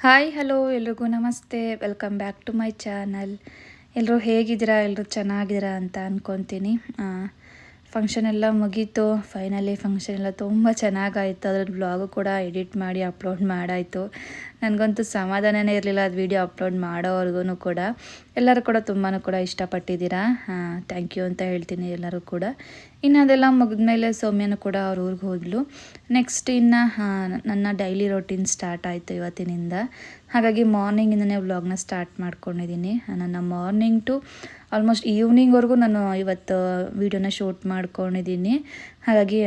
Hi, hello, ಎಲ್ರಿಗೂ ನಮಸ್ತೆ. Welcome back to my channel ಎಲ್ಲರೂ ಹೇಗಿದ್ದೀರಾ? ಎಲ್ಲರೂ ಚೆನ್ನಾಗಿದ್ದೀರಾ ಅಂತ ಅಂದ್ಕೊತೀನಿ ಫಂಕ್ಷನ್ ಎಲ್ಲ ಮುಗೀತು. ಫೈನಲಿ ಫಂಕ್ಷನ್ ಎಲ್ಲ ತುಂಬ ಚೆನ್ನಾಗಾಯಿತು. ಅದ್ರ ಬ್ಲಾಗು ಕೂಡ ಎಡಿಟ್ ಮಾಡಿ ಅಪ್ಲೋಡ್ ಮಾಡಾಯಿತು. ನನಗಂತೂ ಸಮಾಧಾನನೇ ಇರಲಿಲ್ಲ ಅದು ವೀಡಿಯೋ ಅಪ್ಲೋಡ್ ಮಾಡೋವರೆಗೂ ಕೂಡ. ಎಲ್ಲರೂ ಕೂಡ ತುಂಬಾ ಕೂಡ ಇಷ್ಟಪಟ್ಟಿದ್ದೀರಾ? ಹಾಂ ಥ್ಯಾಂಕ್ ಯು ಅಂತ ಹೇಳ್ತೀನಿ ಎಲ್ಲರೂ ಕೂಡ. ಇನ್ನು ಅದೆಲ್ಲ ಮುಗಿದ್ಮೇಲೆ ಸೌಮ್ಯನ ಕೂಡ ಅವ್ರ ಊರಿಗೆ ಹೋದ್ಲು. ನೆಕ್ಸ್ಟ್ ಇನ್ನು ನನ್ನ ಡೈಲಿ ರೊಟೀನ್ ಸ್ಟಾರ್ಟ್ ಆಯಿತು ಇವತ್ತಿನಿಂದ. ಹಾಗಾಗಿ ಮಾರ್ನಿಂಗಿಂದನೇ ವ್ಲಾಗ್ನ ಸ್ಟಾರ್ಟ್ ಮಾಡ್ಕೊಂಡಿದ್ದೀನಿ. ನನ್ನ ಮಾರ್ನಿಂಗ್ ಟು ಆಲ್ಮೋಸ್ಟ್ ಈವ್ನಿಂಗ್ವರೆಗೂ ನಾನು ಇವತ್ತು ವೀಡಿಯೋನ ಶೂಟ್ ಮಾಡ್ಕೊಂಡಿದ್ದೀನಿ. ಹಾಗಾಗಿ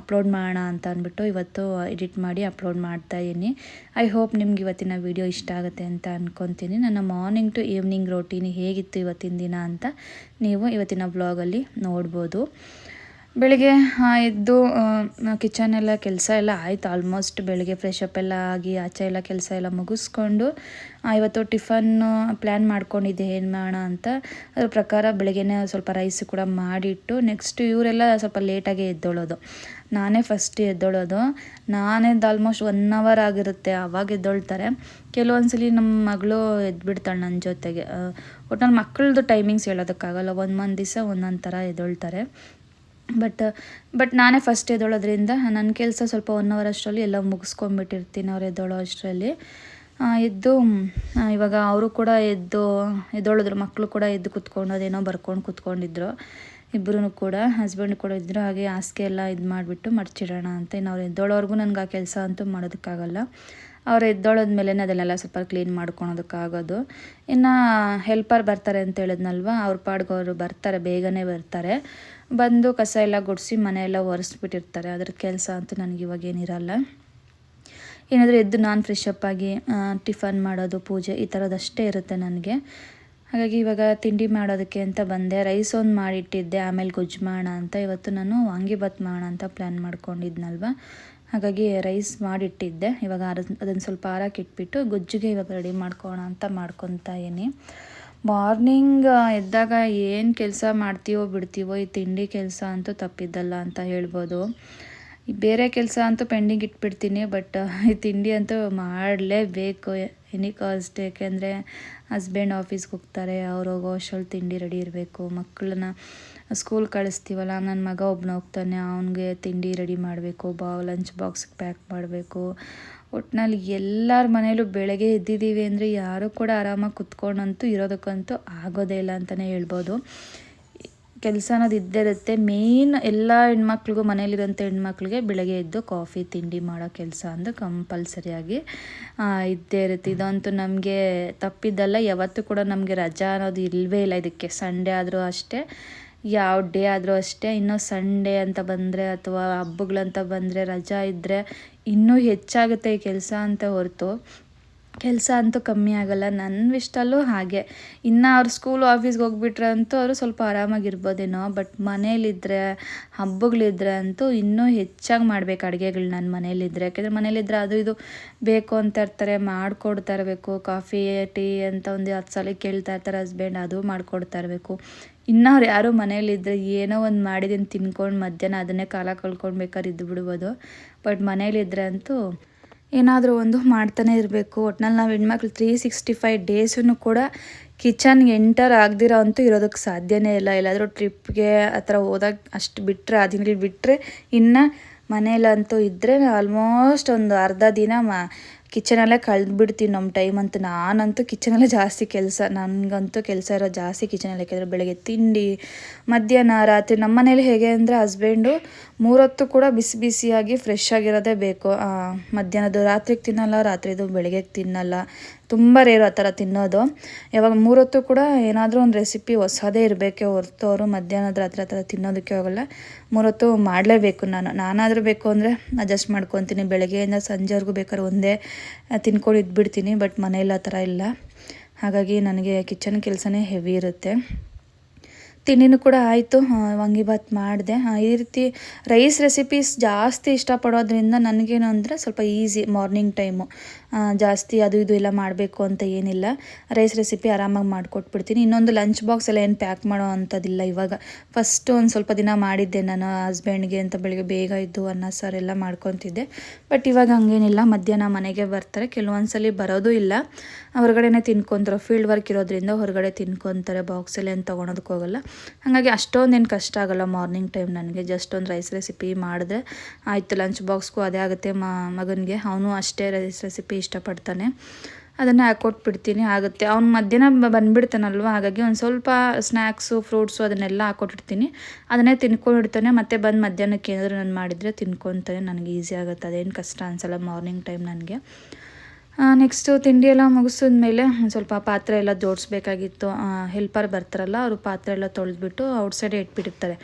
ಅಪ್ಲೋಡ್ ಮಾಡೋಣ ಅಂತ ಅಂದ್ಬಿಟ್ಟು ಇವತ್ತು ಎಡಿಟ್ ಮಾಡಿ ಅಪ್ಲೋಡ್ ಮಾಡ್ತಾ ಇದ್ದೀನಿ. ಐ ಹೋಪ್ ನಿಮ್ಗೆ ಇವತ್ತಿನ ವೀಡಿಯೋ ಇಷ್ಟ ಆಗುತ್ತೆ ಅಂತ ಅಂದ್ಕೊತೀನಿ ನನ್ನ ಮಾರ್ನಿಂಗ್ ಟು ಈವ್ನಿಂಗ್ ರೊಟೀನ್ ಹೇಗಿತ್ತು ಇವತ್ತಿನ ದಿನ ಅಂತ ನೀವು ಇವತ್ತಿನ ಬ್ಲಾಗಲ್ಲಿ ನೋಡ್ಬೋದು. ಬೆಳಿಗ್ಗೆ ಎದ್ದು ಕಿಚನ್ ಎಲ್ಲ ಕೆಲಸ ಎಲ್ಲ ಆಯಿತು. ಆಲ್ಮೋಸ್ಟ್ ಬೆಳಿಗ್ಗೆ ಫ್ರೆಶ್ ಅಪ್ ಎಲ್ಲ ಆಗಿ, ಆಚೆ ಎಲ್ಲ ಕೆಲಸ ಎಲ್ಲ ಮುಗಿಸ್ಕೊಂಡು ಇವತ್ತು ಟಿಫನ್ನು ಪ್ಲ್ಯಾನ್ ಮಾಡ್ಕೊಂಡಿದ್ದೆ, ಏನು ಮಾಡೋಣ ಅಂತ. ಅದ್ರ ಪ್ರಕಾರ ಬೆಳಗ್ಗೆನೇ ಸ್ವಲ್ಪ ರೈಸ್ ಕೂಡ ಮಾಡಿಟ್ಟು ನೆಕ್ಸ್ಟ್ ಇವರೆಲ್ಲ ಸ್ವಲ್ಪ ಲೇಟಾಗಿ ಎದ್ದೊಳೋದು. ನಾನೇ ಫಸ್ಟ್ ಎದ್ದೊಳೋದು. ನಾನೇ ಆಲ್ಮೋಸ್ಟ್ ಒನ್ ಅವರ್ ಆಗಿರುತ್ತೆ ಆವಾಗ ಎದ್ದೊಳ್ತಾರೆ. ಕೆಲವೊಂದ್ಸಲಿ ನಮ್ಮ ಮಗಳು ಎದ್ಬಿಡ್ತಾಳೆ ನನ್ನ ಜೊತೆಗೆ. ಒಟ್ಟು ಮಕ್ಕಳದು ಟೈಮಿಂಗ್ಸ್ ಹೇಳೋದಕ್ಕಾಗಲ್ಲ. ಒಂದು ಒಂದು ದಿವಸ ಒಂದೊಂದು ಥರ ಎದ್ದೊಳ್ತಾರೆ. ಬಟ್ ಬಟ್ ನಾನೇ ಫಸ್ಟ್ ಎದ್ದೋಳೋದ್ರಿಂದ ನನ್ನ ಕೆಲಸ ಸ್ವಲ್ಪ ಒನ್ ಅವರ್ ಅಷ್ಟರಲ್ಲಿ ಎಲ್ಲ ಮುಗಿಸ್ಕೊಂಡ್ಬಿಟ್ಟಿರ್ತೀನಿ ಅವ್ರು ಎದ್ದೋಳೋ ಅಷ್ಟರಲ್ಲಿ. ಎದ್ದು ಇವಾಗ ಅವರು ಕೂಡ ಎದ್ದು, ಎದ್ದೋಳಿದ್ರು ಮಕ್ಕಳು ಕೂಡ ಎದ್ದು ಕುತ್ಕೊಂಡು ಅದೇನೋ ಬರ್ಕೊಂಡು ಕುತ್ಕೊಂಡಿದ್ರು. ಇಬ್ಬರೂ ಕೂಡ ಹಸ್ಬೆಂಡ್ ಕೂಡ ಇದ್ದರು ಹಾಗೆ ಹಾಸಿಗೆ ಎಲ್ಲ ಇದು ಮಾಡಿಬಿಟ್ಟು ಮಡ್ಚಿಡೋಣ ಅಂತ ಇನ್ನು ಅವ್ರು ಎದ್ದೋಳೋವರೆಗೂ ನನಗೆ ಆ ಕೆಲಸ ಅಂತೂ ಮಾಡೋದಕ್ಕಾಗಲ್ಲ. ಅವ್ರು ಎದ್ದೊಳೋದ್ಮೇಲೆ ಅದನ್ನೆಲ್ಲ ಸ್ವಲ್ಪ ಕ್ಲೀನ್ ಮಾಡ್ಕೊಳೋದಕ್ಕಾಗೋದು. ಇನ್ನು ಹೆಲ್ಪರ್ ಬರ್ತಾರೆ ಅಂತ ಹೇಳಿದ್ನಲ್ವ, ಅವ್ರ ಪಾಡ್ಗೆ ಅವರು ಬರ್ತಾರೆ, ಬೇಗನೆ ಬರ್ತಾರೆ. ಬಂದು ಕಸ ಎಲ್ಲ ಗುಡಿಸಿ ಮನೆಯೆಲ್ಲ ಒರೆಸ್ಬಿಟ್ಟಿರ್ತಾರೆ ಅದ್ರ ಕೆಲಸ ಅಂತೂ ನನಗೆ ಇವಾಗ ಏನಿರಲ್ಲ. ಏನಾದರೂ ಎದ್ದು ನಾನು ಫ್ರೆಶ್ ಅಪ್ ಆಗಿ ಟಿಫನ್ ಮಾಡೋದು, ಪೂಜೆ ಈ ಥರದಷ್ಟೇ ಇರುತ್ತೆ ನನಗೆ. ಹಾಗಾಗಿ ಇವಾಗ ತಿಂಡಿ ಮಾಡೋದಕ್ಕೆ ಅಂತ ಬಂದೆ ರೈಸ್ ಒಂದು ಮಾಡಿಟ್ಟಿದ್ದೆ, ಆಮೇಲೆ ಗೊಜ್ಜು ಮಾಡೋಣ ಅಂತ. ಇವತ್ತು ನಾನು ವಾಂಗಿಭಾತ್ ಮಾಡೋಣ ಅಂತ ಪ್ಲ್ಯಾನ್ ಮಾಡ್ಕೊಂಡಿದ್ನಲ್ವ. ಹಾಗಾಗಿ ರೈಸ್ ಮಾಡಿಟ್ಟಿದ್ದೆ. ಇವಾಗ ಅದನ್ನು ಸ್ವಲ್ಪ ಆರಕ್ಕೆ ಇಟ್ಬಿಟ್ಟು ಗೊಜ್ಜಿಗೆ ಇವಾಗ ರೆಡಿ ಮಾಡ್ಕೋಣ ಅಂತ ಮಾಡ್ಕೊತಾ ಇದೀನಿ ಮಾರ್ನಿಂಗ್ ಎದ್ದಾಗ ಏನು ಕೆಲಸ ಮಾಡ್ತೀವೋ ಬಿಡ್ತೀವೋ ಈ ತಿಂಡಿ ಕೆಲಸ ಅಂತೂ ತಪ್ಪಿದ್ದಲ್ಲ ಅಂತ ಹೇಳ್ಬೋದು. ಬೇರೆ ಕೆಲಸ ಅಂತೂ ಪೆಂಡಿಂಗ್ ಇಟ್ಬಿಡ್ತೀನಿ ಬಟ್ ಈ ತಿಂಡಿ ಅಂತೂ ಮಾಡಲೇಬೇಕು. ಎನಿ ಕಾಸ್ಟ್ ಏಕೆಂದರೆ ಹಸ್ಬೆಂಡ್ ಆಫೀಸ್ಗೆ ಹೋಗ್ತಾರೆ, ಅವ್ರು ಹೋಗೋ ಅಷ್ಟರಲ್ಲಿ ತಿಂಡಿ ರೆಡಿ ಇರಬೇಕು. ಮಕ್ಕಳನ್ನ ಸ್ಕೂಲ್ ಕಳಿಸ್ತೀವಲ್ಲ ನನ್ನ ಮಗ ಒಬ್ಬನ ಹೋಗ್ತಾನೆ, ಅವನಿಗೆ ತಿಂಡಿ ರೆಡಿ ಮಾಡಬೇಕು ಬಾ ಲಂಚ್ ಬಾಕ್ಸ್ಗೆ ಪ್ಯಾಕ್ ಮಾಡಬೇಕು. ಒಟ್ಟಿನಲ್ಲಿ ಎಲ್ಲರ ಮನೇಲೂ ಬೆಳಗ್ಗೆ ಎದ್ದಿದ್ದೀವಿ ಅಂದರೆ ಯಾರೂ ಕೂಡ ಆರಾಮಾಗಿ ಕುತ್ಕೊಂಡಂತೂ ಇರೋದಕ್ಕಂತೂ ಆಗೋದೇ ಇಲ್ಲ ಅಂತಲೇ ಹೇಳ್ಬೋದು. ಕೆಲಸ ಅನ್ನೋದು ಇದ್ದೇ ಇರುತ್ತೆ ಮೇಯ್ನ್ ಎಲ್ಲ ಹೆಣ್ಮಕ್ಳಿಗೂ ಮನೇಲಿರೋಂಥ ಹೆಣ್ಮಕ್ಳಿಗೆ ಬೆಳಗ್ಗೆ ಎದ್ದು ಕಾಫಿ, ತಿಂಡಿ ಮಾಡೋ ಕೆಲಸ ಅಂದ್ರೆ ಕಂಪಲ್ಸರಿಯಾಗಿ ಇದ್ದೇ ಇರುತ್ತೆ. ಇದಂತೂ ನಮಗೆ ತಪ್ಪಿದ್ದಲ್ಲ. ಯಾವತ್ತೂ ಕೂಡ ನಮಗೆ ರಜಾ ಅನ್ನೋದು ಇಲ್ಲವೇ ಇಲ್ಲ ಇದಕ್ಕೆ. ಸಂಡೇ ಆದರೂ ಅಷ್ಟೇ, ಯಾವ ಡೇ ಆದರೂ ಅಷ್ಟೇ. ಇನ್ನೂ ಸಂಡೇ ಅಂತ ಬಂದರೆ ಅಥವಾ ಹಬ್ಬಗಳಂತ ಬಂದರೆ ರಜಾ ಇದ್ದರೆ ಇನ್ನೂ ಹೆಚ್ಚಾಗುತ್ತೆ ಈ ಕೆಲಸ ಅಂತ ಹೊರತು. ಕೆಲಸ ಅಂತೂ ಕಮ್ಮಿ ಆಗಲ್ಲ. ನನ್ನ ಇಷ್ಟಲ್ಲೂ ಹಾಗೆ. ಇನ್ನು ಅವ್ರು ಸ್ಕೂಲ್ ಆಫೀಸ್ಗೆ ಹೋಗ್ಬಿಟ್ರೆ ಅಂತೂ ಅವರು ಸ್ವಲ್ಪ ಆರಾಮಾಗಿರ್ಬೋದೇನೋ ಬಟ್ ಮನೇಲಿದ್ದರೆ ಹಬ್ಬಗಳಿದ್ರೆ ಅಂತೂ ಇನ್ನೂ ಹೆಚ್ಚಾಗಿ ಮಾಡ್ಬೇಕು ಅಡುಗೆಗಳು ನನ್ನ ಮನೇಲಿದ್ದರೆ ಯಾಕೆಂದರೆ ಮನೇಲಿದ್ದರೆ ಅದು ಇದು ಬೇಕು ಅಂತ ಇರ್ತಾರೆ, ಮಾಡಿಕೊಡ್ತಾ ಇರಬೇಕು. ಕಾಫಿ, ಟೀ ಅಂತ ಒಂದು ಹತ್ತು ಸಲ ಕೇಳ್ತಾ ಇರ್ತಾರೆ ಹಸ್ಬೆಂಡ್ ಅದು ಮಾಡಿಕೊಡ್ತಾ ಇರಬೇಕು. ಇನ್ನು ಅವ್ರು ಯಾರು ಮನೇಲಿದ್ದರೆ ಏನೋ ಒಂದು ಮಾಡಿದ್ದೀನಿ ತಿನ್ಕೊಂಡು ಮಧ್ಯಾಹ್ನ ಅದನ್ನೇ ಕಾಲ ಕಳ್ಕೊಂಡು ಇದ್ದು ಬಿಡ್ಬೋದು ಬಟ್ ಮನೇಲಿದ್ದರೆ ಅಂತೂ ಏನಾದರೂ ಒಂದು ಮಾಡ್ತಾನೆ ಇರಬೇಕು. ಒಟ್ನಲ್ಲಿ ನಾವು ಹೆಣ್ಮಕ್ಳು ತ್ರೀ ಸಿಕ್ಸ್ಟಿ ಫೈವ್ ಡೇಸೂ ಕೂಡ ಕಿಚನ್ಗೆ ಎಂಟರ್ ಆಗದಿರೋ ಅಂತೂ ಇರೋದಕ್ಕೆ ಸಾಧ್ಯನೇ ಇಲ್ಲ. ಎಲ್ಲಾದರೂ ಟ್ರಿಪ್ಗೆ ಆ ಥರ ಹೋದಾಗ ಅಷ್ಟು ಬಿಟ್ಟರೆ ಆ ದಿನಗಳು ಬಿಟ್ಟರೆ ಇನ್ನು ಮನೆಯಲ್ಲಂತೂ ಇದ್ದರೆ ಆಲ್ಮೋಸ್ಟ್ ಒಂದು ಅರ್ಧ ದಿನ ಮ ಕಿಚನಲ್ಲೇ ಕಳೆದ್ಬಿಡ್ತೀವಿ ನಮ್ಮ ಟೈಮ್ ಅಂತ. ನಾನಂತೂ ಕಿಚನಲ್ಲೇ ಜಾಸ್ತಿ ಕೆಲಸ, ನನಗಂತೂ ಕೆಲಸ ಇರೋ ಜಾಸ್ತಿ ಕಿಚನಲ್ಲಿ ಯಾಕೆಂದರೆ ಬೆಳಗ್ಗೆ ತಿಂಡಿ, ಮಧ್ಯಾಹ್ನ, ರಾತ್ರಿ ನಮ್ಮ ಮನೇಲಿ ಹೇಗೆ ಅಂದರೆ ಹಸ್ಬೆಂಡು ಮೂರೊತ್ತು ಕೂಡ ಬಿಸಿ ಬಿಸಿಯಾಗಿ ಫ್ರೆಶ್ ಆಗಿರೋದೇ ಬೇಕು. ಮಧ್ಯಾಹ್ನದ್ದು ರಾತ್ರಿಗೆ ತಿನ್ನಲ್ಲ, ರಾತ್ರಿದು ಬೆಳಗ್ಗೆ ತಿನ್ನಲ್ಲ. ತುಂಬ ರೇರು ಆ ಥರ ತಿನ್ನೋದು. ಯಾವಾಗ ಮೂರೊತ್ತು ಕೂಡ ಏನಾದರೂ ಒಂದು ರೆಸಿಪಿ ಹೊಸದೇ ಇರಬೇಕೆ ಹೊರತು ಅವರು ಮಧ್ಯಾಹ್ನದ ರಾತ್ರಿ ಆ ಥರ ತಿನ್ನೋದಕ್ಕೆ ಹೋಗಲ್ಲ. ಮೂರೊತ್ತು ಮಾಡಲೇಬೇಕು ನಾನು. ನಾನಾದರೂ ಬೇಕು ಅಂದರೆ ಅಡ್ಜಸ್ಟ್ ಮಾಡ್ಕೊತೀನಿ. ಬೆಳಗ್ಗೆಯಿಂದ ಸಂಜೆವರೆಗೂ ಬೇಕಾದ್ರೆ ಒಂದೇ ತಿನ್ಕೊಂಡು ಇದ್ಬಿಡ್ತೀನಿ ಬಟ್ ಮನೇಲಿ ಆ ಥರ ಇಲ್ಲ. ಹಾಗಾಗಿ ನನಗೆ ಕಿಚನ್ ಕೆಲಸನೇ ಹೆವಿ ಇರುತ್ತೆ. ತಿಂಡಿನೂ ಕೂಡ ಆಯಿತು ವಾಂಗಿಬಾತ್ ಮಾಡಿದೆ. ಈ ರೀತಿ ರೈಸ್ ರೆಸಿಪೀಸ್ ಜಾಸ್ತಿ ಇಷ್ಟಪಡೋದ್ರಿಂದ ನನಗೇನು ಅಂದರೆ ಸ್ವಲ್ಪ ಈಸಿ ಮಾರ್ನಿಂಗ್ ಟೈಮು ಜಾಸ್ತಿ ಅದು ಇದು ಎಲ್ಲ ಮಾಡಬೇಕು ಅಂತ ಏನಿಲ್ಲ. ರೈಸ್ ರೆಸಿಪಿ ಆರಾಮಾಗಿ ಮಾಡಿಕೊಟ್ಬಿಡ್ತೀನಿ. ಇನ್ನೊಂದು ಲಂಚ್ ಬಾಕ್ಸ್ ಎಲ್ಲ ಏನು ಪ್ಯಾಕ್ ಮಾಡೋ ಅಂಥದ್ದಿಲ್ಲ ಇವಾಗ. ಫಸ್ಟು ಒಂದು ಸ್ವಲ್ಪ ದಿನ ಮಾಡಿದ್ದೆ ನಾನು ಹಸ್ಬೆಂಡ್ಗೆ ಅಂತ ಬೆಳಿಗ್ಗೆ ಬೇಗ ಇದ್ದು ಅನ್ನ, ಸಾರು ಎಲ್ಲ ಮಾಡ್ಕೊತಿದ್ದೆ. ಬಟ್ ಇವಾಗ ಹಂಗೇನಿಲ್ಲ. ಮಧ್ಯಾಹ್ನ ಮನೆಗೆ ಬರ್ತಾರೆ. ಕೆಲವೊಂದ್ಸಲಿ ಬರೋದು ಇಲ್ಲ. ಹೊರಗಡೆನೆ ತಿನ್ಕೊಂತಾರೆ. ಫೀಲ್ಡ್ ವರ್ಕ್ ಇರೋದ್ರಿಂದ ಹೊರಗಡೆ ತಿನ್ಕೊತಾರೆ. ಬಾಕ್ಸಲ್ಲಿ ಏನು ತೊಗೊಳೋದಕ್ಕೆ ಹೋಗಲ್ಲ. ಹಾಗಾಗಿ ಅಷ್ಟೊಂದೇನು ಕಷ್ಟ ಆಗೋಲ್ಲ ಮಾರ್ನಿಂಗ್ ಟೈಮ್ ನನಗೆ. ಜಸ್ಟ್ ಒಂದು ರೈಸ್ ರೆಸಿಪಿ ಮಾಡಿದ್ರೆ ಆಯಿತು ಲಂಚ್ ಬಾಕ್ಸ್ಗೂ ಅದೇ ಆಗುತ್ತೆ ಮಗನಿಗೆ. ಅವನು ಅಷ್ಟೇ ರೈಸ್ ರೆಸಿಪಿ ಇಷ್ಟಪಡ್ತಾನೆ. ಅದನ್ನು ಹಾಕ್ಕೊಟ್ಬಿಡ್ತೀನಿ ಆಗುತ್ತೆ. ಅವ್ನು ಮಧ್ಯಾಹ್ನ ಬಂದ್ಬಿಡ್ತಾನಲ್ವ? ಹಾಗಾಗಿ ಒಂದು ಸ್ವಲ್ಪ ಸ್ನ್ಯಾಕ್ಸು ಫ್ರೂಟ್ಸು ಅದನ್ನೆಲ್ಲ ಹಾಕ್ಕೊಟ್ಟಿರ್ತೀನಿ. ಅದನ್ನೇ ತಿನ್ಕೊಂಡಿರ್ತಾನೆ, ಮತ್ತೆ ಬಂದು ಮಧ್ಯಾಹ್ನಕ್ಕೆ ಏನಾದರೂ ನಾನು ಮಾಡಿದರೆ ತಿನ್ಕೊತಾನೆ. ನನಗೆ ಈಸಿ ಆಗುತ್ತೆ. ಅದೇನು ಕಷ್ಟ ಅನ್ಸಲ್ಲ ಮಾರ್ನಿಂಗ್ ಟೈಮ್ ನನಗೆ. ನೆಕ್ಸ್ಟು ತಿಂಡಿ ಎಲ್ಲ ಮುಗಿಸಿದ ಮೇಲೆ ಒಂದು ಸ್ವಲ್ಪ ಪಾತ್ರೆ ಎಲ್ಲ ಜೋಡಿಸ್ಬೇಕಾಗಿತ್ತು. ಹೆಲ್ಪರ್ ಬರ್ತಾರಲ್ಲ, ಅವರು ಪಾತ್ರೆ ಎಲ್ಲ ತೊಳೆದ್ಬಿಟ್ಟು ಔಟ್ಸೈಡೇ ಇಟ್ಬಿಟ್ಟಿರ್ತಾರೆ.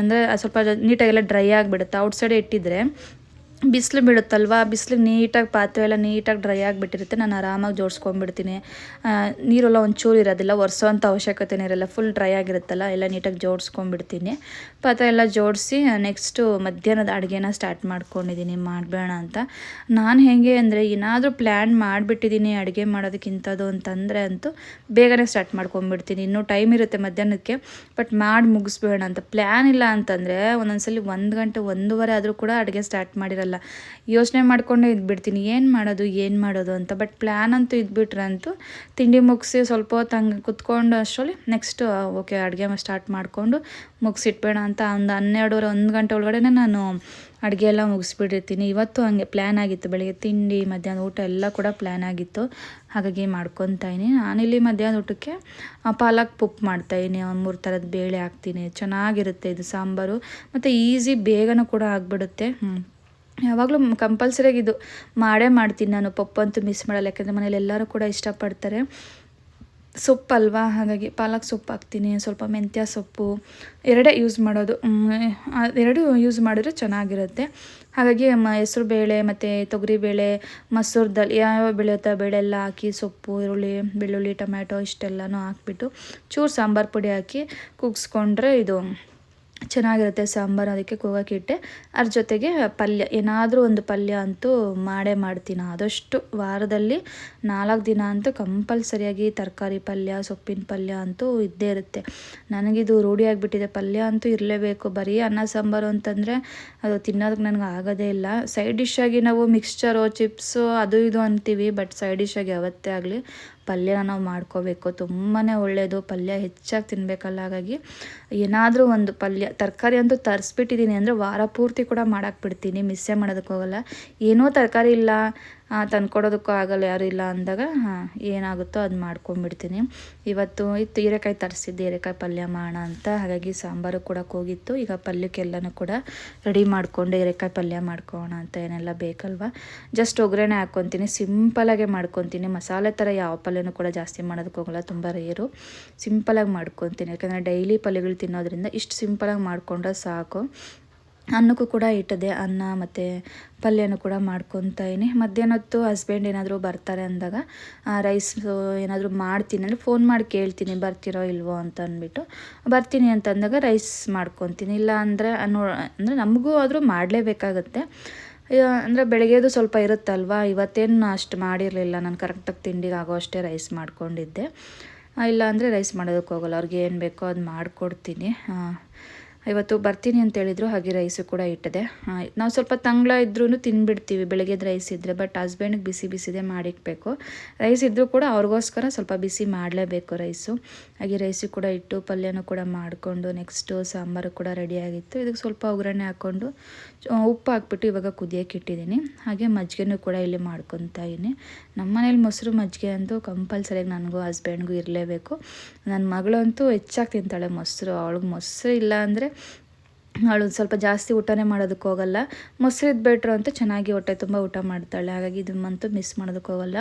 ಅಂದರೆ ಸ್ವಲ್ಪ ನೀಟಾಗೆಲ್ಲ ಡ್ರೈ ಆಗಿಬಿಡುತ್ತೆ. ಔಟ್ಸೈಡೇ ಇಟ್ಟಿದ್ರೆ ಬಿಸಿಲು ಬೀಳುತ್ತಲ್ವ? ಬಿಸಿಲು ನೀಟಾಗಿ ಪಾತ್ರೆ ಎಲ್ಲ ನೀಟಾಗಿ ಡ್ರೈ ಆಗಿಬಿಟ್ಟಿರುತ್ತೆ. ನಾನು ಆರಾಮಾಗಿ ಜೋಡಿಸ್ಕೊಂಡ್ಬಿಡ್ತೀನಿ. ನೀರೆಲ್ಲ ಒಂಚೂರು ಇರೋದಿಲ್ಲ. ಒರೆಸೋವಂಥ ಅವಶ್ಯಕತೆನೇ ಇರಲ್ಲ. ಫುಲ್ ಡ್ರೈ ಆಗಿರುತ್ತಲ್ಲ, ಎಲ್ಲ ನೀಟಾಗಿ ಜೋಡಿಸ್ಕೊಂಡ್ಬಿಡ್ತೀನಿ. ಪಾತ್ರೆ ಎಲ್ಲ ಜೋಡಿಸಿ ನೆಕ್ಸ್ಟು ಮಧ್ಯಾಹ್ನದ ಅಡುಗೆನ ಸ್ಟಾರ್ಟ್ ಮಾಡ್ಕೊಂಡಿದ್ದೀನಿ. ಮಾಡಬೇಡ ಅಂತ. ನಾನು ಹೇಗೆ ಅಂದರೆ, ಏನಾದರೂ ಪ್ಲ್ಯಾನ್ ಮಾಡಿಬಿಟ್ಟಿದ್ದೀನಿ ಅಡುಗೆ ಮಾಡೋದಕ್ಕಿಂಥದ್ದು ಅಂತಂದರೆ ಅಂತೂ ಬೇಗನೆ ಸ್ಟಾರ್ಟ್ ಮಾಡ್ಕೊಂಡ್ಬಿಡ್ತೀನಿ. ಇನ್ನೂ ಟೈಮ್ ಇರುತ್ತೆ ಮಧ್ಯಾಹ್ನಕ್ಕೆ ಬಟ್ ಮಾಡಿ ಮುಗಿಸ್ಬೇಡ ಅಂತ. ಪ್ಲ್ಯಾನ್ ಇಲ್ಲ ಅಂತಂದರೆ, ಒಂದೊಂದ್ಸಲಿ ಒಂದು ಗಂಟೆ, ಒಂದೂವರೆ ಆದರೂ ಕೂಡ ಅಡುಗೆ ಸ್ಟಾರ್ಟ್ ಮಾಡಿರಲ್ಲ. ಯೋಚನೆ ಮಾಡಿಕೊಂಡೇ ಇದ್ಬಿಡ್ತೀನಿ. ಏನು ಮಾಡೋದು ಏನು ಮಾಡೋದು ಅಂತ. ಬಟ್ ಪ್ಲ್ಯಾನ್ ಅಂತೂ ಇದ್ಬಿಟ್ರೆ ಅಂತೂ ತಿಂಡಿ ಮುಗಿಸಿ ಸ್ವಲ್ಪ ಹೊತ್ತು ಹಂಗೆ ಕುತ್ಕೊಂಡು ಅಷ್ಟರಲ್ಲಿ ನೆಕ್ಸ್ಟ್ ಓಕೆ ಅಡುಗೆ ಸ್ಟಾರ್ಟ್ ಮಾಡಿಕೊಂಡು ಮುಗಿಸಿಟ್ಬೇಡ ಅಂತ ಒಂದು ಹನ್ನೆರಡುವರೆ, ಒಂದು ಗಂಟೆ ಒಳಗಡೆ ನಾನು ಅಡುಗೆ ಎಲ್ಲ ಮುಗಿಸ್ಬಿಟ್ಟಿರ್ತೀನಿ. ಇವತ್ತು ಹಂಗೆ ಪ್ಲ್ಯಾನ್ ಆಗಿತ್ತು. ಬೆಳಗ್ಗೆ ತಿಂಡಿ, ಮಧ್ಯಾಹ್ನ ಊಟ ಎಲ್ಲ ಕೂಡ ಪ್ಲ್ಯಾನ್ ಆಗಿತ್ತು. ಹಾಗಾಗಿ ಮಾಡ್ಕೊತಾ ಇದ್ದೀನಿ. ನಾನಿಲ್ಲಿ ಮಧ್ಯಾಹ್ನ ಊಟಕ್ಕೆ ಪಾಲಕ್ ಪುಪ್ ಮಾಡ್ತಾಯಿದ್ದೀನಿ ಒಂದು ಮೂರು ಥರದ ಬೇಳೆ ಹಾಕ್ತೀನಿ. ಚೆನ್ನಾಗಿರುತ್ತೆ ಇದು ಸಾಂಬಾರು. ಮತ್ತು ಈಸಿ ಬೇಗನೂ ಕೂಡ ಆಗಿಬಿಡುತ್ತೆ. ಯಾವಾಗಲೂ ಕಂಪಲ್ಸರಿಯಾಗಿ ಇದು ಮಾಡೇ ಮಾಡ್ತೀನಿ ನಾನು, ಪಪ್ಪು ಅಂತೂ ಮಿಸ್ ಮಾಡಲ್ಲ, ಯಾಕಂದರೆ ಮನೇಲಿ ಎಲ್ಲರೂ ಕೂಡ ಇಷ್ಟಪಡ್ತಾರೆ. ಸೊಪ್ಪಲ್ವಾ ಹಾಗಾಗಿ ಪಾಲಕ್ ಸೊಪ್ಪು ಹಾಕ್ತೀನಿ, ಸ್ವಲ್ಪ ಮೆಂತ್ಯ ಸೊಪ್ಪು, ಎರಡೇ ಯೂಸ್ ಮಾಡೋದು. ಎರಡು ಯೂಸ್ ಮಾಡಿದ್ರೆ ಚೆನ್ನಾಗಿರುತ್ತೆ. ಹಾಗಾಗಿ ಮ, ಹೆಸ್ರು ಬೇಳೆ, ಮತ್ತು ತೊಗರಿಬೇಳೆ ಮಸೂರ್ ಯಾವ ಯಾವ ಬೆಳೆಯುತ್ತೋ ಬೇಳೆ ಎಲ್ಲ ಹಾಕಿ ಸೊಪ್ಪು, ಈರುಳ್ಳಿ, ಬೆಳ್ಳುಳ್ಳಿ, ಟೊಮ್ಯಾಟೊ, ಇಷ್ಟೆಲ್ಲನೂ ಹಾಕ್ಬಿಟ್ಟು, ಚೂರು ಸಾಂಬಾರು ಪುಡಿ ಹಾಕಿ ಕುಗ್ಸ್ಕೊಂಡ್ರೆ ಇದು ಚೆನ್ನಾಗಿರುತ್ತೆ ಸಾಂಬಾರು, ಅದಕ್ಕೆ ಕೂಗಕ್ಕೆ ಇಟ್ಟೆ ಅದ್ರ ಜೊತೆಗೆ ಪಲ್ಯ, ಏನಾದರೂ ಒಂದು ಪಲ್ಯ ಅಂತೂ ಮಾಡೇ ಮಾಡ್ತೀನಿ. ಆದಷ್ಟು ವಾರದಲ್ಲಿ ನಾಲ್ಕು ದಿನ ಅಂತೂ ಕಂಪಲ್ಸರಿಯಾಗಿ ತರಕಾರಿ ಪಲ್ಯ, ಸೊಪ್ಪಿನ ಪಲ್ಯ ಅಂತೂ ಇದ್ದೇ ಇರುತ್ತೆ. ನನಗಿದು ರೂಢಿಯಾಗಿಬಿಟ್ಟಿದೆ ಪಲ್ಯ ಅಂತೂ ಇರಲೇಬೇಕು. ಬರೀ ಅನ್ನ, ಸಾಂಬಾರು ಅಂತಂದರೆ ಅದು ತಿನ್ನೋದಕ್ಕೆ ನನಗೆ ಆಗೋದೇ ಇಲ್ಲ. ಸೈಡ್ ಆಗಿ ನಾವು ಮಿಕ್ಸ್ಚರು ಚಿಪ್ಸು ಅದು ಇದು ಅಂತೀವಿ. ಬಟ್ ಸೈಡ್ ಡಿಶ್ ಆಗಿ ಯಾವತ್ತೇ ಆಗಲಿ ಪಲ್ಯನ ನಾವು ಮಾಡ್ಕೋಬೇಕು. ತುಂಬಾ ಒಳ್ಳೆಯದು ಪಲ್ಯ ಹೆಚ್ಚಾಗಿ ತಿನ್ನಬೇಕಲ್ಲ ಹಾಗಾಗಿ ಏನಾದರೂ ಒಂದು ಪಲ್ಯ, ತರಕಾರಿ ಅಂತೂ ತರಿಸ್ಬಿಟ್ಟಿದ್ದೀನಿ ಅಂದರೆ ವಾರ ಪೂರ್ತಿ ಕೂಡ ಮಾಡಕ್ಕೆ ಬಿಡ್ತೀನಿ. ಮಿಸ್ಸೇ ಮಾಡೋದಕ್ಕೆ ಹೋಗಲ್ಲ ಏನೋ ತರಕಾರಿ ಇಲ್ಲ. ತಂದ್ಕೊಡೋದಕ್ಕೂ ಆಗಲ್ಲ, ಯಾರು ಇಲ್ಲ ಅಂದಾಗ ಏನಾಗುತ್ತೋ ಅದು ಮಾಡ್ಕೊಂಡ್ಬಿಡ್ತೀನಿ. ಇವತ್ತು ಇತ್ತು ಹೀರೆಕಾಯಿ ತರಿಸಿದ್ದೆ, ಹೀರೆಕಾಯಿ ಪಲ್ಯ ಮಾಡೋಣ ಅಂತ. ಹಾಗಾಗಿ ಸಾಂಬಾರು ಕೂಡ ಹೋಗಿತ್ತು ಈಗ ಪಲ್ಯಕ್ಕೆಲ್ಲನೂ ಕೂಡ ರೆಡಿ ಮಾಡಿಕೊಂಡು ಹೀರೆಕಾಯಿ ಪಲ್ಯ ಮಾಡ್ಕೋಣ ಅಂತ ಏನೆಲ್ಲ ಬೇಕಲ್ವ? ಜಸ್ಟ್ ಒಗ್ಗರಣೆ ಹಾಕ್ಕೊತೀನಿ ಸಿಂಪಲಾಗೆ ಮಾಡ್ಕೊತೀನಿ. ಮಸಾಲೆ ಥರ ಯಾವ ಪಲ್ಯನೂ ಕೂಡ ಜಾಸ್ತಿ ಮಾಡೋದಕ್ಕೆ ಹೋಗಲ್ಲ, ತುಂಬ ರೇರು. ಸಿಂಪಲಾಗಿ ಮಾಡ್ಕೊತೀನಿ. ಯಾಕಂದರೆ ಡೈಲಿ ಪಲ್ಯಗಳು ತಿನ್ನೋದ್ರಿಂದ ಇಷ್ಟು ಸಿಂಪಲಾಗಿ ಮಾಡಿಕೊಂಡ್ರೆ ಸಾಕು. ಅನ್ನಕ್ಕೂ ಕೂಡ ಇಟ್ಟದೆ ಅನ್ನ ಮತ್ತು ಪಲ್ಯನೂ ಕೂಡ ಮಾಡ್ಕೊತಾಯಿನಿ ಮಧ್ಯಾಹ್ನೊತ್ತು ಹಸ್ಬೆಂಡ್ ಏನಾದರೂ ಬರ್ತಾರೆ ಅಂದಾಗ ರೈಸ್ ಏನಾದರೂ ಮಾಡ್ತೀನಿ ಅಂದರೆ ಫೋನ್ ಮಾಡಿ ಕೇಳ್ತೀನಿ, ಬರ್ತಿರೋ ಇಲ್ವೋ ಅಂತ ಅಂದ್ಬಿಟ್ಟು ಬರ್ತೀನಿ ಅಂತ ಅಂದಾಗ ರೈಸ್ ಮಾಡ್ಕೊತೀನಿ. ಇಲ್ಲ ಅಂದರೆ, ನೋ, ಅಂದರೆ ನಮಗೂ ಆದರೂ ಮಾಡಲೇಬೇಕಾಗತ್ತೆ. ಅಂದರೆ ಬೆಳಗ್ಗೆದು ಸ್ವಲ್ಪ ಇರುತ್ತಲ್ವ? ಇವತ್ತೇನು ಅಷ್ಟು ಮಾಡಿರಲಿಲ್ಲ. ನಾನು ಕರೆಕ್ಟಾಗಿ ತಿಂಡಿಗೆ ಆಗೋ ಅಷ್ಟೇ ರೈಸ್ ಮಾಡ್ಕೊಂಡಿದ್ದೆ ಇಲ್ಲ ಅಂದರೆ ರೈಸ್ ಮಾಡೋದಕ್ಕೆ ಹೋಗಲ್ಲ. ಅವ್ರಿಗೆ ಏನು ಬೇಕೋ ಅದು ಮಾಡಿಕೊಡ್ತೀನಿ. ಇವತ್ತು ಬರ್ತೀನಿ ಅಂತ ಹೇಳಿದ್ರು, ಹಾಗೆ ರೈಸು ಕೂಡ ಇಟ್ಟಿದೆ. ನಾವು ಸ್ವಲ್ಪ ತಂಗ್ಳ ಇದ್ರೂ ತಿನ್ಬಿಡ್ತೀವಿ, ಬೆಳಗ್ಗೆದ ರೈಸ್ ಇದ್ದರೆ ಬಟ್ ಹಸ್ಬೆಂಡ್ಗೆ ಬಿಸಿ ಬಿಸಿದೇ ಮಾಡಿಡ್ಬೇಕು ರೈಸ್ ಇದ್ದರೂ ಕೂಡ ಅವ್ರಿಗೋಸ್ಕರ ಸ್ವಲ್ಪ ಬಿಸಿ ಮಾಡಲೇಬೇಕು ರೈಸು ಹಾಗೆ ರೈಸು ಕೂಡ ಇಟ್ಟು, ಪಲ್ಯನೂ ಕೂಡ ಮಾಡಿಕೊಂಡು ನೆಕ್ಸ್ಟು ಸಾಂಬಾರು ಕೂಡ ರೆಡಿಯಾಗಿತ್ತು ಇದಕ್ಕೆ ಸ್ವಲ್ಪ ಒಗ್ಗರಣೆ ಹಾಕ್ಕೊಂಡು ಉಪ್ಪು ಹಾಕ್ಬಿಟ್ಟು ಇವಾಗ ಕುದಿಯೋಕೆ ಇಟ್ಟಿದ್ದೀನಿ. ಹಾಗೆ ಮಜ್ಜಿಗೆನೂ ಕೂಡ ಇಲ್ಲಿ ಮಾಡ್ಕೊತಾ ಇದ್ದೀನಿ. ನಮ್ಮ ಮನೇಲಿ ಮೊಸರು ಮಜ್ಜಿಗೆ ಅಂತೂ ಕಂಪಲ್ಸರಿಯಾಗಿ ನನಗೂ ಹಸ್ಬೆಂಡ್ಗೂ ಇರಲೇಬೇಕು. ನನ್ನ ಮಗಳಂತೂ ಹೆಚ್ಚಾಗಿ ತಿಂತಾಳೆ ಮೊಸರು. ಅವಳಿಗೆ ಮೊಸರು ಇಲ್ಲ ಅಂದರೆ ಅವಳು ಸ್ವಲ್ಪ ಜಾಸ್ತಿ ಊಟನೇ ಮಾಡೋದಕ್ಕೆ ಹೋಗಲ್ಲ. ಮೊಸರು ಇದ್ಬಿಟ್ರು ಅಂತ ಚೆನ್ನಾಗಿ ಹೊಟ್ಟೆ ತುಂಬ ಊಟ ಮಾಡ್ತಾಳೆ. ಹಾಗಾಗಿ ಇದನ್ನಂತೂ ಮಿಸ್ ಮಾಡೋದಕ್ಕೆ ಹೋಗಲ್ಲ.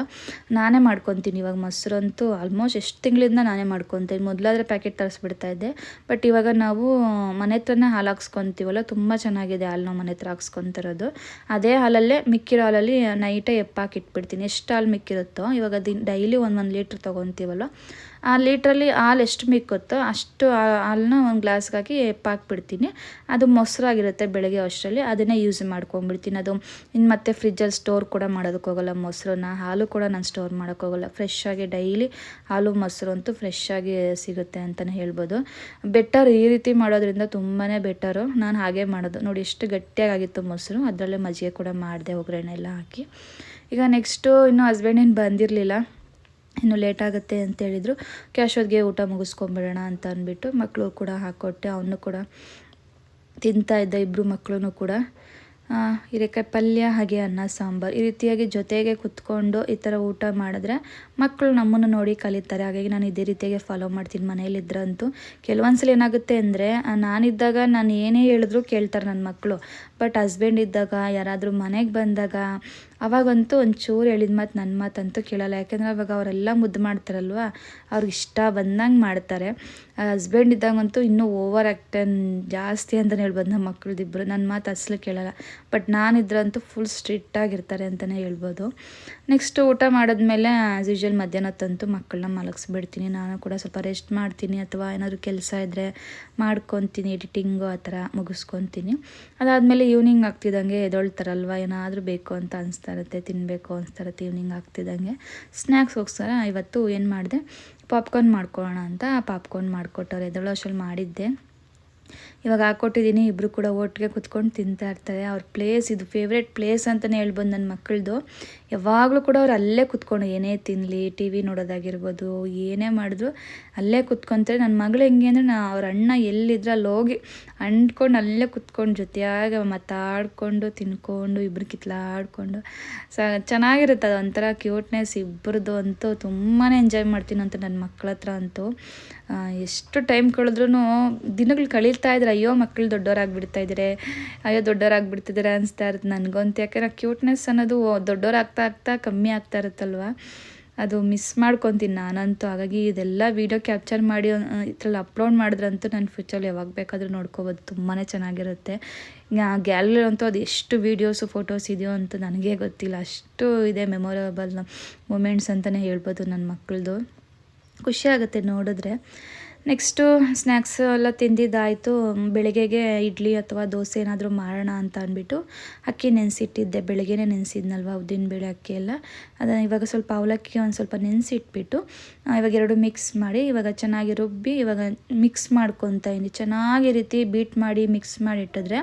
ನಾನೇ ಮಾಡ್ಕೊತೀನಿ ಇವಾಗ ಮೊಸರಂತೂ ಆಲ್ಮೋಸ್ಟ್ ಎಷ್ಟು ತಿಂಗಳಿಂದ ನಾನೇ ಮಾಡ್ಕೊತೀನಿ. ಮೊದಲಾದರೆ ಪ್ಯಾಕೆಟ್ ತರಿಸ್ಬಿಡ್ತಾ ಇದ್ದೆ. ಬಟ್ ಇವಾಗ ನಾವು ಮನೆ ಹತ್ರನೇ ಹಾಲು ಹಾಕ್ಸ್ಕೊತೀವಲ್ಲ, ತುಂಬ ಚೆನ್ನಾಗಿದೆ ಹಾಲು ನಾವು ಮನೆ ಹತ್ರ ಹಾಕ್ಸ್ಕೊತಿರೋದು. ಅದೇ ಹಾಲಲ್ಲೇ ಮಿಕ್ಕಿರೋ ಹಾಲಲ್ಲಿ ನೈಟೇ ಎಪ್ಪಾಕಿಟ್ಬಿಡ್ತೀನಿ ಎಷ್ಟು ಹಾಲು ಮಿಕ್ಕಿರುತ್ತೋ, ಇವಾಗ ದಿನ ಡೈಲಿ ಒಂದು ಒಂದು ಲೀಟ್ರ್ ತೊಗೊತೀವಲ್ಲ ಆ ಲೀಟ್ರಲ್ಲಿ ಹಾಲು ಎಷ್ಟು ಮಿಕ್ಕುತ್ತೋ ಅಷ್ಟು ಹಾಲನ್ನ ಒಂದು ಗ್ಲಾಸ್ಗೆ ಹಾಕಿ ಎಪ್ಪಾಕ್ಬಿಡ್ತೀನಿ. ಅದು ಮೊಸರಾಗಿರುತ್ತೆ ಬೆಳಗ್ಗೆ ಅಷ್ಟರಲ್ಲಿ, ಅದನ್ನೇ ಯೂಸ್ ಮಾಡ್ಕೊಂಬಿಡ್ತೀನಿ. ಅದು ಇನ್ನು ಮತ್ತೆ ಫ್ರಿಜ್ಜಲ್ಲಿ ಸ್ಟೋರ್ ಕೂಡ ಮಾಡೋದಕ್ಕೋಗಲ್ಲ ಮೊಸರನ್ನ ಹಾಲು ಕೂಡ ನಾನು ಸ್ಟೋರ್ ಮಾಡೋಕ್ಕೋಗಲ್ಲ ಫ್ರೆಶ್ ಆಗಿ ಡೈಲಿ ಹಾಲು, ಮೊಸರು ಅಂತೂ ಫ್ರೆಶ್ ಆಗಿ ಸಿಗುತ್ತೆ ಅಂತಲೇ ಹೇಳ್ಬೋದು. ಬೆಟರ್ ಈ ರೀತಿ ಮಾಡೋದ್ರಿಂದ ತುಂಬಾ ಬೆಟರು ನಾನು ಹಾಗೆ ಮಾಡೋದು. ನೋಡಿ ಎಷ್ಟು ಗಟ್ಟಿಯಾಗಿತ್ತು ಮೊಸರು, ಅದರಲ್ಲೇ ಮಜ್ಜಿಗೆ ಕೂಡ ಮಾಡಿದೆ ಒಗ್ಗರಣೆ ಎಲ್ಲ ಹಾಕಿ. ಈಗ ನೆಕ್ಸ್ಟು ಇನ್ನು ಹಸ್ಬೆಂಡ್ ಏನು ಬಂದಿರಲಿಲ್ಲ. ಇನ್ನು ಲೇಟ್ ಆಗುತ್ತೆ ಅಂತ ಹೇಳಿದರು. ಕ್ಯಾಶೋದ್ಗೆ ಊಟ ಮುಗಿಸ್ಕೊಂಬಿಡೋಣ ಅಂತ ಅಂದ್ಬಿಟ್ಟು ಮಕ್ಕಳು ಕೂಡ ಹಾಕ್ಕೊಟ್ಟೆ ಅವನು ಕೂಡ ತಿಂತಾ ಇದ್ದ ಇಬ್ಬರು ಮಕ್ಕಳು ಕೂಡ. ಹೀರೆಕಾಯಿ ಪಲ್ಯ, ಹಾಗೆ ಅನ್ನ, ಸಾಂಬಾರು ಈ ರೀತಿಯಾಗಿ ಜೊತೆಗೆ ಕುತ್ಕೊಂಡು ಈ ಥರ ಊಟ ಮಾಡಿದ್ರೆ ಮಕ್ಕಳು ನಮ್ಮನ್ನು ನೋಡಿ ಕಲಿತಾರೆ. ಹಾಗಾಗಿ ನಾನು ಇದೇ ರೀತಿಯಾಗಿ ಫಾಲೋ ಮಾಡ್ತೀನಿ ಮನೇಲಿದ್ರಂತೂ ಕೆಲವೊಂದ್ಸಲ ಏನಾಗುತ್ತೆ ಅಂದರೆ ನಾನಿದ್ದಾಗ ನಾನು ಏನೇ ಹೇಳಿದ್ರು ಕೇಳ್ತಾರೆ ನನ್ನ ಮಕ್ಕಳು ಬಟ್ ಹಸ್ಬೆಂಡ್ ಇದ್ದಾಗ, ಯಾರಾದರೂ ಮನೆಗೆ ಬಂದಾಗ ಅವಾಗಂತೂ ಒಂಚೂರು ಹೇಳಿದ ಮಾತು ನನ್ನ ಮಾತಂತೂ ಕೇಳಲ್ಲ. ಯಾಕೆಂದರೆ ಅವಾಗ ಅವರೆಲ್ಲ ಮುದ್ದು ಮಾಡ್ತಾರಲ್ವ? ಅವ್ರಿಗೆ ಇಷ್ಟ ಬಂದಂಗೆ ಮಾಡ್ತಾರೆ. ಹಸ್ಬೆಂಡ್ ಇದ್ದಾಗಂತೂ ಇನ್ನೂ ಓವರ್ ಆ್ಯಕ್ಟನ್ ಜಾಸ್ತಿ ಅಂತಲೇ ಹೇಳ್ಬೋದು ನಮ್ಮ ಮಕ್ಕಳದಿಬ್ಬರು ನನ್ನ ಮಾತು ಅಸಲು ಕೇಳಲ್ಲ. ಬಟ್ ನಾನಿದ್ರಂತೂ ಫುಲ್ ಸ್ಟ್ರಿಕ್ಟ್ ಆಗಿರ್ತಾರೆ ಅಂತಲೇ ಹೇಳ್ಬೋದು. ನೆಕ್ಸ್ಟ್ ಊಟ ಮಾಡಿದ್ಮೇಲೆ ಆ್ಯಸ್ ಯೂಶ್ವಲ್ ಹೊತ್ತಂತೂ ಮಕ್ಕಳನ್ನ ಮಲಗಿಸ್ಬಿಡ್ತೀನಿ. ನಾನು ಕೂಡ ಸ್ವಲ್ಪ ರೆಸ್ಟ್ ಮಾಡ್ತೀನಿ ಅಥವಾ ಏನಾದರೂ ಕೆಲಸ ಇದ್ದರೆ ಮಾಡ್ಕೊತೀನಿ ಎಡಿಟಿಂಗು ಆ ಥರ ಮುಗಿಸ್ಕೊತೀನಿ. ಅದಾದಮೇಲೆ ಈವ್ನಿಂಗ್ ಆಗ್ತಿದ್ದಂಗೆ ಎದೊಳ್ತಾರಲ್ವ? ಏನಾದರೂ ಬೇಕು ಅಂತ ಅನಿಸ್ತಾ ಇರುತ್ತೆ ತಿನ್ನಬೇಕು ಅನಿಸ್ತಾ ಇರುತ್ತೆ ಈವ್ನಿಂಗ್ ಆಗ್ತಿದ್ದಂಗೆ ಸ್ನ್ಯಾಕ್ಸ್ಗೋಸ್ಕರ ಇವತ್ತು ಏನು ಮಾಡಿದೆ? ಪಾಪ್ಕಾರ್ನ್ ಮಾಡ್ಕೊಳ್ಳೋಣ ಅಂತ ಪಾಪ್ಕಾರ್ನ್ ಮಾಡಿಕೊಟ್ಟವ್ರು ಎದಳು ಅಷ್ಟಲ್ಲಿ ಮಾಡಿದ್ದೆ. ಇವಾಗ ಹಾಕ್ಕೊಟ್ಟಿದ್ದೀನಿ ಇಬ್ಬರು ಕೂಡ ಒಟ್ಟಿಗೆ ಕುತ್ಕೊಂಡು ತಿಂತಾ ಇರ್ತಾರೆ. ಅವ್ರ ಪ್ಲೇಸ್ ಇದು ಫೇವ್ರೆಟ್ ಪ್ಲೇಸ್ ಅಂತಲೇ ಹೇಳ್ಬೋದು ನನ್ನ ಮಕ್ಕಳದು ಯಾವಾಗಲೂ ಕೂಡ ಅವ್ರು ಅಲ್ಲೇ ಕುತ್ಕೊಂಡು, ಏನೇ ತಿನ್ನಲಿ ಟಿ ವಿ ನೋಡೋದಾಗಿರ್ಬೋದು, ಏನೇ ಮಾಡಿದ್ರು ಅಲ್ಲೇ ಕುತ್ಕೊಂತಾರೆ. ನನ್ನ ಮಗಳು ಹೆಂಗೆ ಅಂದರೆ, ನಾ ಅವ್ರ ಅಣ್ಣ ಎಲ್ಲಿದ್ರೆ ಅಲ್ಲಿ ಹೋಗಿ ಅಂಟ್ಕೊಂಡು ಅಲ್ಲೇ ಕುತ್ಕೊಂಡು ಜೊತೆಯಾಗಿ ಮಾತಾಡ್ಕೊಂಡು, ತಿನ್ಕೊಂಡು ಇಬ್ಬರು ಕಿತ್ಲಾಡ್ಕೊಂಡು. ಸ ಚೆನ್ನಾಗಿರುತ್ತೆ ಅದು ಒಂಥರ ಕ್ಯೂಟ್ನೆಸ್ ಇಬ್ಬರದ್ದು ಅಂತೂ ತುಂಬಾ ಎಂಜಾಯ್ ಮಾಡ್ತೀನಿ ಅಂತ ನನ್ನ ಮಕ್ಕಳ ಹತ್ರ ಅಂತೂ. ಎಷ್ಟು ಟೈಮ್ ಕಳೆದ್ರೂ ದಿನಗಳು ಕಳೀತಾ ಇದ್ರೆ, ಅಯ್ಯೋ ಮಕ್ಕಳು ದೊಡ್ಡವರಾಗ್ಬಿಡ್ತಾ ಇದ್ದಾರೆ ಅಯ್ಯೋ ದೊಡ್ಡವರಾಗ್ಬಿಡ್ತಿದ್ದಾರೆ ಅನಿಸ್ತಾ ಇರುತ್ತೆ ನನಗಂತೂ. ಯಾಕೆಂದ್ರೆ ಕ್ಯೂಟ್ನೆಸ್ ಅನ್ನೋದು ದೊಡ್ಡವರಾಗ್ತಾ ಆಗ್ತಾ ಕಮ್ಮಿ ಆಗ್ತಾ ಇರುತ್ತಲ್ವ? ಅದು ಮಿಸ್ ಮಾಡ್ಕೊತೀನಿ ನಾನಂತೂ. ಹಾಗಾಗಿ ಇದೆಲ್ಲ ವೀಡಿಯೋ ಕ್ಯಾಪ್ಚರ್ ಮಾಡಿ ಇದ್ರಲ್ಲಿ ಅಪ್ಲೋಡ್ ಮಾಡಿದ್ರಂತೂ ನನ್ನ ಫ್ಯೂಚರಲ್ಲಿ ಯಾವಾಗ ಬೇಕಾದರೂ ನೋಡ್ಕೋಬೋದು. ತುಂಬಾ ಚೆನ್ನಾಗಿರುತ್ತೆ. ಗ್ಯಾಲರಿ ಅಂತೂ ಅದು ಎಷ್ಟು ವೀಡಿಯೋಸು ಫೋಟೋಸ್ ಇದೆಯೋ ಅಂತ ನನಗೆ ಗೊತ್ತಿಲ್ಲ. ಅಷ್ಟು ಇದೆ ಮೆಮೊರೇಬಲ್ ಮೂಮೆಂಟ್ಸ್ ಅಂತಲೇ ಹೇಳ್ಬೋದು ನನ್ನ ಮಕ್ಕಳದು ಖುಷಿಯಾಗುತ್ತೆ ನೋಡಿದ್ರೆ. ನೆಕ್ಸ್ಟು ಸ್ನ್ಯಾಕ್ಸ್ ಎಲ್ಲ ತಿಂದಿದ್ದಾಯಿತು. ಬೆಳಗ್ಗೆಗೆ ಇಡ್ಲಿ ಅಥವಾ ದೋಸೆ ಏನಾದರೂ ಮಾಡೋಣ ಅಂತ ಅಂದ್ಬಿಟ್ಟು ಅಕ್ಕಿ ನೆನೆಸಿಟ್ಟಿದ್ದೆ. ಬೆಳಗ್ಗೆನೇ ನೆನೆಸಿದ್ನಲ್ವ ಉದ್ದಿನಬೇಳೆ ಅಕ್ಕಿ ಎಲ್ಲ. ಅದನ್ನು ಇವಾಗ ಸ್ವಲ್ಪ ಅವಲಕ್ಕಿ ಒಂದು ಸ್ವಲ್ಪ ನೆನೆಸಿಟ್ಬಿಟ್ಟು ಇವಾಗ ಎರಡು ಮಿಕ್ಸ್ ಮಾಡಿ, ಇವಾಗ ಚೆನ್ನಾಗಿ ರುಬ್ಬಿ ಇವಾಗ ಮಿಕ್ಸ್ ಮಾಡ್ಕೊತಾ ಇದ್ದೀನಿ. ಚೆನ್ನಾಗಿ ರೀತಿ ಬೀಟ್ ಮಾಡಿ ಮಿಕ್ಸ್ ಮಾಡಿ ಇಟ್ಟಿದ್ರೆ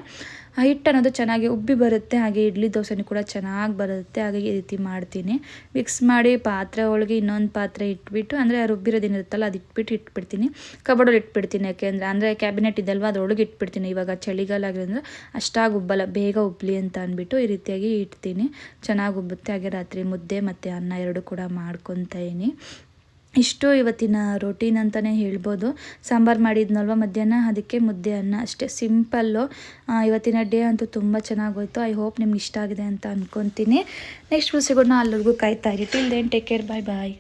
ಆ ಹಿಟ್ಟು ಅನ್ನೋದು ಚೆನ್ನಾಗಿ ಉಬ್ಬಿ ಬರುತ್ತೆ, ಹಾಗೆ ಇಡ್ಲಿ ದೋಸೆನೂ ಕೂಡ ಚೆನ್ನಾಗಿ ಬರುತ್ತೆ, ಹಾಗೆ ಈ ರೀತಿ ಮಾಡ್ತೀನಿ. ಮಿಕ್ಸ್ ಮಾಡಿ ಪಾತ್ರೆ ಒಳಗೆ ಇನ್ನೊಂದು ಪಾತ್ರೆ ಇಟ್ಬಿಟ್ಟು, ಅಂದರೆ ರುಬ್ಬಿರೋದೇನಿರುತ್ತಲ್ಲ ಅದು ಇಟ್ಬಿಟ್ಟು ಇಟ್ಬಿಡ್ತೀನಿ. ಕಬಡಲ್ಲಿ ಇಟ್ಬಿಡ್ತೀನಿ ಯಾಕೆಂದರೆ ಅಂದರೆ ಕ್ಯಾಬಿನೆಟ್ ಇದಲ್ವ, ಅದ್ರೊಳಗೆ ಇಟ್ಬಿಡ್ತೀನಿ. ಇವಾಗ ಚಳಿಗಾಲ ಆಗಿರೋದ್ರಿಂದ ಅಷ್ಟಾಗಿ ಉಬ್ಬಲ್ಲ, ಬೇಗ ಉಬ್ಬಲಿ ಅಂತ ಅಂದ್ಬಿಟ್ಟು ಈ ರೀತಿಯಾಗಿ ಇಡ್ತೀನಿ. ಚೆನ್ನಾಗಿ ಉಬ್ಬುತ್ತೆ, ಹಾಗೆ ರಾತ್ರಿ ಮುದ್ದೆ ಮತ್ತು ಅನ್ನ ಎರಡು ಕೂಡ ಮಾಡ್ಕೊತಾಯಿನಿ ಇಷ್ಟು ಇವತ್ತಿನ ರೊಟೀನ್ ಅಂತಲೇ ಹೇಳ್ಬೋದು. ಸಾಂಬಾರು ಮಾಡಿದ್ನಲ್ವ ಮಧ್ಯಾಹ್ನ? ಅದಕ್ಕೆ ಮುದ್ದೆ ಅನ್ನ ಅಷ್ಟೇ ಸಿಂಪಲ್ಲು ಇವತ್ತಿನ ಡೇ ಅಂತೂ ತುಂಬ ಚೆನ್ನಾಗೋಯ್ತು. ಐ ಹೋಪ್ ನಿಮ್ಗೆ ಇಷ್ಟ ಆಗಿದೆ ಅಂತ ಅಂದ್ಕೊತೀನಿ ನೆಕ್ಸ್ಟ್ ಸಿಗೋಣ ಅಲ್ಲಿವರೆಗೂ ಕಾಯ್ತಾ ಇರಿ. Till then take care bye bye